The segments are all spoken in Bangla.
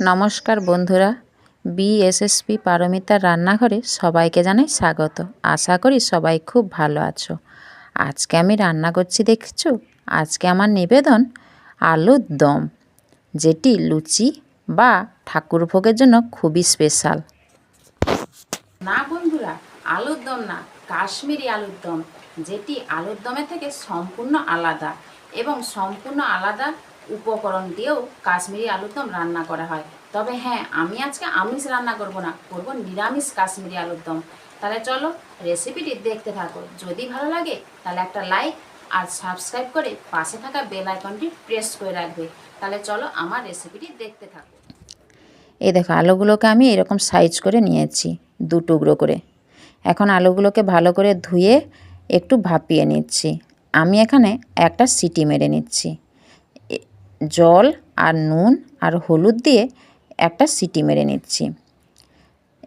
নমস্কার বন্ধুরা বিএসএসপি পারমিতার রান্নাঘরে সবাইকে জানাই স্বাগত। আশা করি সবাই খুব ভালো আছো। আজকে আমি রান্না করছি, দেখছ? আজকে আমার নিবেদন আলুর দম, যেটি লুচি বা ঠাকুর ভোগের জন্য খুবই স্পেশাল। না বন্ধুরা, আলুর দম না, কাশ্মীরি আলুর দম, যেটি আলুর দমের থেকে সম্পূর্ণ আলাদা এবং সম্পূর্ণ আলাদা উপকরণ দিয়েও কাশ্মীরি আলুর দম রান্না করা হয়। তবে হ্যাঁ আমি আজকে আমিষ রান্না করব না, করব নিরামিষ কাশ্মীরি আলুর দম। তাহলে চলো রেসিপিটি দেখতে থাকো। যদি ভালো লাগে, তাহলে একটা লাইক আর সাবস্ক্রাইব করে পাশে থাকা বেল আইকনটি প্রেস করে রাখবে। তাহলে চলো আমার রেসিপিটি দেখতে থাকো। এই দেখো, আলুগুলোকে আমি এরকম সাইজ করে নিয়েছি, দু টুকরো করে। এখন আলুগুলোকে ভালো করে ধুয়ে একটু ভাপিয়ে নিচ্ছি। আমি এখানে একটা সিটি মেরে নিচ্ছি। জল আর নুন আর হলুদ দিয়ে একটা সিটি মেরে নিচ্ছি।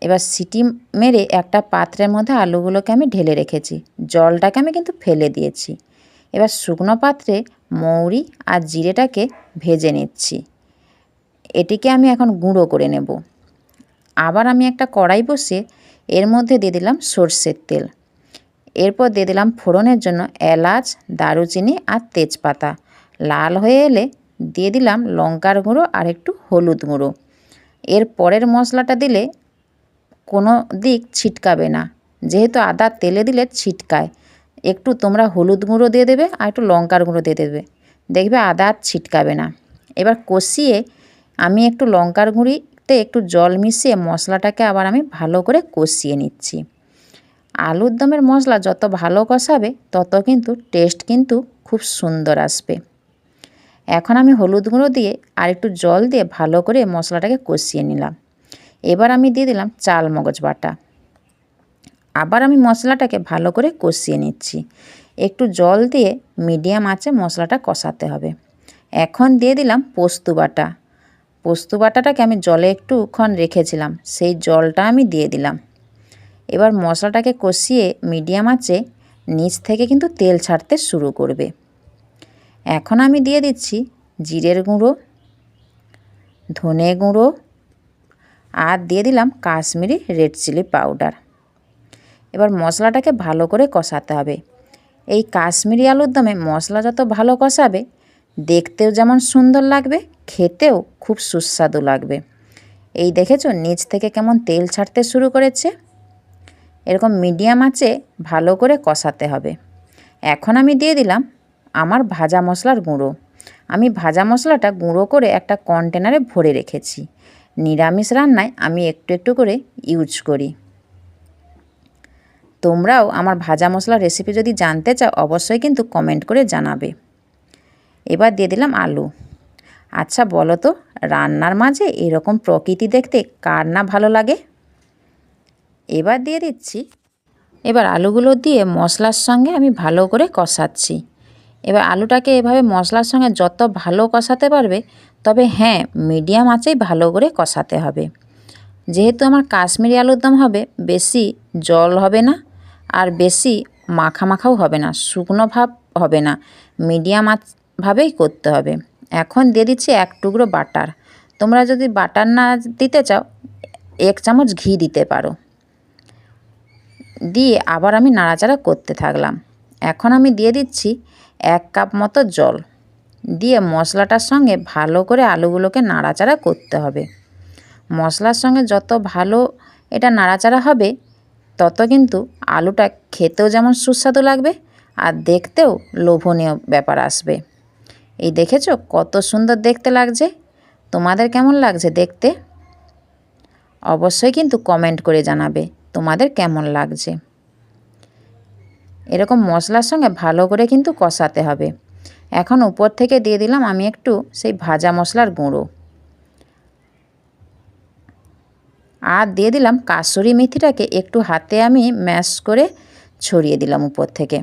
এবার সিটি মেরে একটা পাত্রের মধ্যে আলুগুলোকে আমি ঢেলে রেখেছি। জলটাকে আমি কিন্তু ফেলে দিয়েছি। এবার শুকনো পাত্রে মৌরি আর জিরেটাকে ভেজে নিচ্ছি। এটিকে আমি এখন গুঁড়ো করে নেব। আবার আমি একটা কড়াই বসিয়ে এর মধ্যে দিয়ে দিলাম সর্ষের তেল। এরপর দিয়ে দিলাম ফোড়নের জন্য এলাচ, দারুচিনি আর তেজপাতা। লাল হয়ে এলে দিয়ে দিলাম লঙ্কার গুঁড়ো আর একটু হলুদ গুঁড়ো। এর পরের মশলাটা দিলে কোনো দিক ছিটকাবে না। যেহেতু আদা তেলে দিলে ছিটকায়। একটু তোমরা হলুদ গুঁড়ো দিয়ে দেবে আর একটু লঙ্কার গুঁড়ো দিয়ে দেবে। দেখবে আদা আর ছিটকাবে না। এবার কষিয়ে আমি একটু লঙ্কার গুঁড়িতে একটু জল মিশিয়ে মশলাটাকে আবার আমি ভালো করে কষিয়ে নিচ্ছি। আলুর দমের মশলা যত ভালো কষাবে তত কিন্তু টেস্ট কিন্তু খুব সুন্দর আসবে। এখন আমি হলুদ গুঁড়ো দিয়ে আর একটু জল দিয়ে ভালো করে মশলাটাকে কষিয়ে নিলাম। এবার আমি দিয়ে দিলাম চাল মগজ বাটা। আবার আমি মশলাটাকে ভালো করে কষিয়ে নিচ্ছি। একটু জল দিয়ে মিডিয়াম আঁচে মশলাটা কষাতে হবে। এখন দিয়ে দিলাম পোস্ত বাটা। পোস্ত বাটাটাকে আমি জলে একটুক্ষণ রেখেছিলাম, সেই জলটা আমি দিয়ে দিলাম। এবার মশলাটাকে কষিয়ে মিডিয়াম আঁচে নিচ থেকে কিন্তু তেল ছাড়তে শুরু করবে। এখন আমি দিয়ে দিচ্ছি জিরের গুঁড়ো, ধনে গুঁড়ো আর দিয়ে দিলাম কাশ্মীরি রেড চিলি পাউডার। এবার মশলাটাকে ভালো করে কষাতে হবে। এই কাশ্মীরি আলুর দমে মশলা যত ভালো কষাবে, দেখতেও যেমন সুন্দর লাগবে, খেতেও খুব সুস্বাদু লাগবে। এই দেখেছ নিচ থেকে কেমন তেল ছাড়তে শুরু করেছে? এরকম মিডিয়াম আঁচে ভালো করে কষাতে হবে। এখন আমি দিয়ে দিলাম আমার ভাজা মশলার গুঁড়ো। আমি ভাজা মশলাটা গুঁড়ো করে একটা কন্টেনারে ভরে রেখেছি। নিরামিষ রান্নায় আমি একটু একটু করে ইউজ করি। তোমরাও আমার ভাজা মশলার রেসিপি যদি জানতে চাও, অবশ্যই কিন্তু কমেন্ট করে জানাবে। এবার দিয়ে দিলাম আলু। আচ্ছা বলো তো, রান্নার মাঝে এরকম প্রকৃতি দেখতে কার না ভালো লাগে? এবার দিয়ে দিচ্ছি। এবার আলুগুলো দিয়ে মশলার সঙ্গে আমি ভালো করে কষাচ্ছি। এবার আলুটাকে এভাবে মশলার সঙ্গে যত ভালো কষাতে পারবে, তবে হ্যাঁ মিডিয়াম আঁচেই ভালো করে কষাতে হবে। যেহেতু আমার কাশ্মীরি আলুর দম হবে, বেশি জল হবে না আর বেশি মাখা মাখাও হবে না, শুকনো ভাব হবে না মিডিয়াম ভাবেই করতে হবে। এখন দিয়ে দিচ্ছি এক টুকরো বাটার। তোমরা যদি বাটার না দিতে চাও, এক চামচ ঘি দিতে পারো। দিয়ে আবার আমি নাড়াচাড়া করতে থাকলাম। এখন আমি দিয়ে দিচ্ছি এক কাপ মতো জল। দিয়ে মশলাটার সঙ্গে ভালো করে আলুগুলোকে নাড়াচাড়া করতে হবে। মশলার সঙ্গে যত ভালো এটা নাড়াচাড়া হবে, তত কিন্তু আলুটা খেতেও যেমন সুস্বাদু লাগবে আর দেখতেও লোভনীয় ব্যাপার আসবে। এই দেখেছ কত সুন্দর দেখতে লাগছে? তোমাদের কেমন লাগছে দেখতে? অবশ্যই কিন্তু কমেন্ট করে জানাবে তোমাদের কেমন লাগছে। এরকম মশলার সঙ্গে ভালো করে কিন্তু কষাতে হবে। এখন উপর থেকে দিয়ে দিলাম আমি একটু সেই ভাজা মশলার গুঁড়ো। আর দিয়ে দিলাম কাসুরি মেথিটাকে একটু হাতে আমি ম্যাশ করে ছড়িয়ে দিলাম উপর থেকে।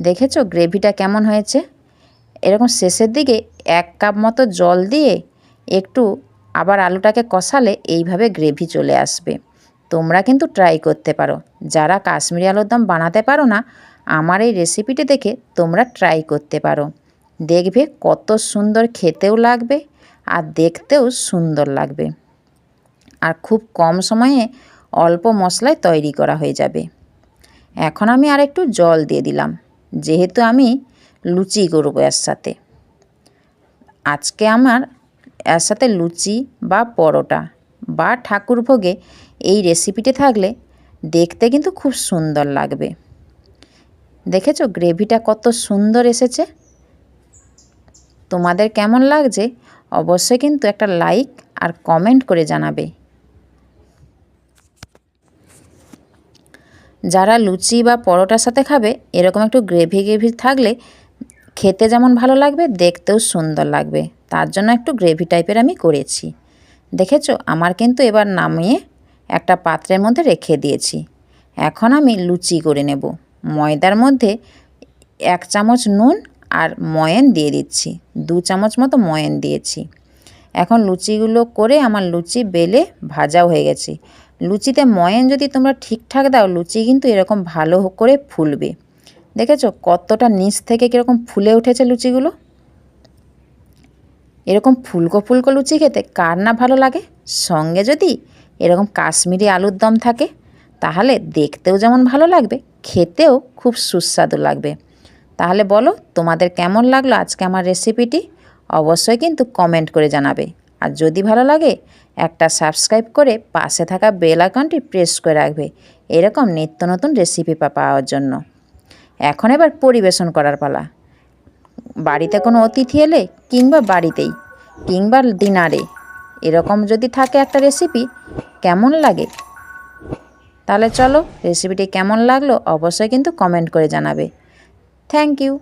দেখেছ গ্রেভিটা কেমন হয়েছে? এরকম শেষের দিকে এক কাপ মতো জল দিয়ে একটু আবার আলুটাকে কষালে এইভাবে গ্রেভি চলে আসবে। তোমরা কিন্তু ট্রাই করতে পারো। যারা কাশ্মীরি আলুর দম বানাতে পারো না, আমার এই রেসিপিটি দেখে তোমরা ট্রাই করতে পারো। দেখবে কত সুন্দর খেতেও লাগবে আর দেখতেও সুন্দর লাগবে। আর খুব কম সময়ে অল্প মশলায় তৈরি করা হয়ে যাবে। এখন আমি আর একটু জল দিয়ে দিলাম, যেহেতু আমি লুচি করব এর সাথে। আজকে আমার এর সাথে লুচি বা পরোটা বা ঠাকুরভোগে এই রেসিপিটি থাকলে দেখতে কিন্তু খুব সুন্দর লাগবে। দেখেছ? গ্রেভিটা কত সুন্দর এসেছে। তোমাদের কেমন লাগছে অবশ্যই কিন্তু একটা লাইক আর কমেন্ট করে জানাবে। যারা লুচি বা পরোটার সাথে খাবে, এরকম একটু গ্রেভি গ্রেভি থাকলে খেতে যেমন ভালো লাগবে, দেখতেও সুন্দর লাগবে। তার জন্য একটু গ্রেভি টাইপের আমি করেছি। দেখেছ? আমার কিন্তু এবার নামিয়ে একটা পাত্রের মধ্যে রেখে দিয়েছি। এখন আমি লুচি করে নেব। ময়দার মধ্যে এক চামচ নুন আর ময়েন দিয়ে দিচ্ছি। দু চামচ মতো ময়েন দিয়েছি। এখন লুচিগুলো করে আমার লুচি বেলে ভাজাও হয়ে গেছে। লুচিতে ময়েন যদি তোমরা ঠিকঠাক দাও, লুচি কিন্তু এরকম ভালো করে ফুলবে। দেখেছ? কতটা নিচ থেকে কীরকম ফুলে উঠেছে লুচিগুলো? এরকম ফুলকো ফুলকো লুচি খেতে কার না ভালো লাগে? সঙ্গে যদি এরকম কাশ্মীরি আলুর দম থাকে, তাহলে দেখতেও যেমন ভালো লাগবে, খেতেও খুব সুস্বাদু লাগবে। তাহলে বলো, তোমাদের কেমন লাগল আজকে আমার রেসিপিটি অবশ্যই কিন্তু কমেন্ট করে জানাবে। আর যদি ভালো লাগে, একটা সাবস্ক্রাইব করে পাশে থাকা বেল আইকনটি প্রেস করে রাখবে, এরকম নিত্য নতুন রেসিপি পাওয়ার জন্য। এখন এবার পরিবেশন করার পালা। বাড়িতে কোনো অতিথি এলে কিংবা বাড়িতেই, কিংবা ডিনারে। এরকম যদি থাকে একটা রেসিপি কেমন লাগে? তাহলে চলো রেসিপিটি কেমন লাগল অবশ্যই কিন্তু কমেন্ট করে জানাবে। Thank you